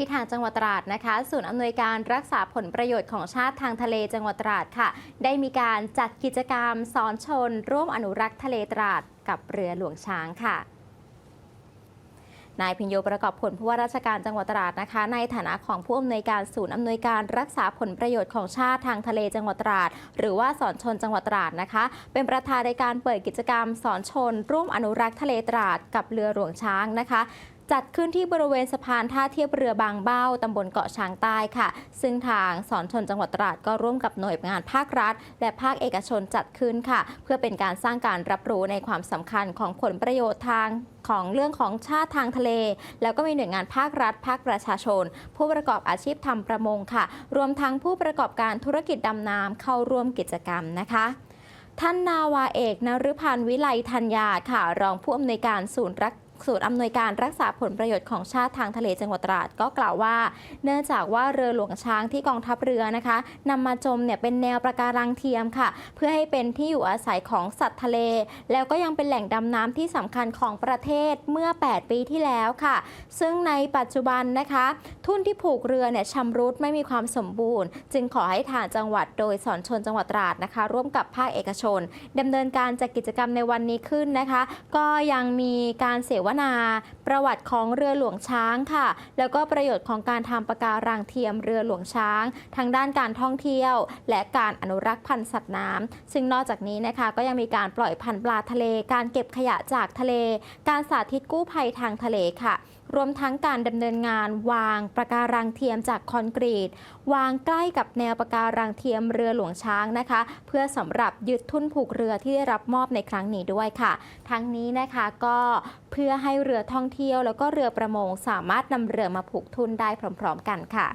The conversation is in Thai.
ที่ทางจังหวัดตราดนะคะศูนย์อำนวยการรักษาผลประโยชน์ของชาติทางทะเลจังหวัดตราดค่ะ ได้มีการจัดกิจกรรมสอนชน ร่วมอนุรักษ์ทะเลตราดกับเรือหลวงช้างค่ะ นายพิญโยประกอบผลผู้ว่าราชการจังหวัดตราดนะคะ ในฐานะของผู้อำนวยการศูนย์อำนวยการรักษาผลประโยชน์ของชาติทางทะเลจังหวัดตราด หรือว่าสอนชนจังหวัดตราดนะคะ เป็นประธานในการเปิดกิจกรรมสอนชน ร่วมอนุรักษ์ทะเลตราดกับเรือหลวงช้างนะคะจัดขึ้นที่บริเวณสะพานท่าเทียบเรือบางเบ้า ตำบลเกาะช้างใต้ค่ะ ซึ่งทางสอนชนจังหวัดตราดก็ร่วมกับหน่วยงานภาครัฐ และภาคเอกชนจัดขึ้นค่ะ เพื่อเป็นการสร้างการรับรู้ในความสำคัญของผลประโยชน์ทาง ของเรื่องของชาติทางทะเล แล้วก็มีหน่วยงานภาครัฐ ภาคประชาชน ผู้ประกอบอาชีพทำประมงค่ะ รวมทั้งผู้ประกอบการธุรกิจดำน้ำเข้าร่วมกิจกรรมนะคะท่านนาวาเอกนฤพันธ์วิไลธัญญาค่ะ รองผู้อำนวยการศูนย์รัก ศูนย์อำนวยการรักษาผลประโยชน์ของชาติทางทะเลจังหวัดตราดก็กล่าวว่า เนื่องจากว่าเรือหลวงช้างที่กองทัพเรือนะคะนำมาจมเนี่ยเป็นแนวประการังเทียมค่ะ เพื่อให้เป็นที่อยู่อาศัยของสัตว์ทะเล แล้วก็ยังเป็นแหล่งดำน้ำที่สำคัญของประเทศเมื่อ 8 ปีที่แล้วค่ะ ซึ่งในปัจจุบันนะคะ ทุ่นที่ผูกเรือเนี่ยชำรุดไม่มีความสมบูรณ์ จึงขอให้ทางจังหวัดโดยสอนชนจังหวัดตราดนะคะ ร่วมกับภาคเอกชนดำเนินการจัดกิจกรรมในวันนี้ขึ้นนะคะ ก็ยังมีการเสวนา ประวัติของเรือหลวงช้างค่ะ แล้วก็ประโยชน์ของการทำปะการังเทียมเรือหลวงช้าง ทางด้านการท่องเที่ยว และการอนุรักษ์พันธุ์สัตว์น้ำซึ่งนอกจากนี้นะคะก็ยังมีการปล่อยพันธุ์ปลาทะเล การเก็บขยะจากทะเล การสาธิตกู้ภัยทางทะเลค่ะรวมทั้งการดำเนินงานวางปะการังเทียมจากคอนกรีต วางใกล้กับแนวปะการังเทียมเรือหลวงช้างนะคะ เพื่อสำหรับยึดทุ่นผูกเรือที่ได้รับมอบในครั้งนี้ด้วยค่ะ ทั้งนี้นะคะก็ พื่อให้เรือท่องเที่ยวแล้วก็เรือประมงสามารถนำเรือมาผูกทุนได้พร้อม ๆ กันค่ะ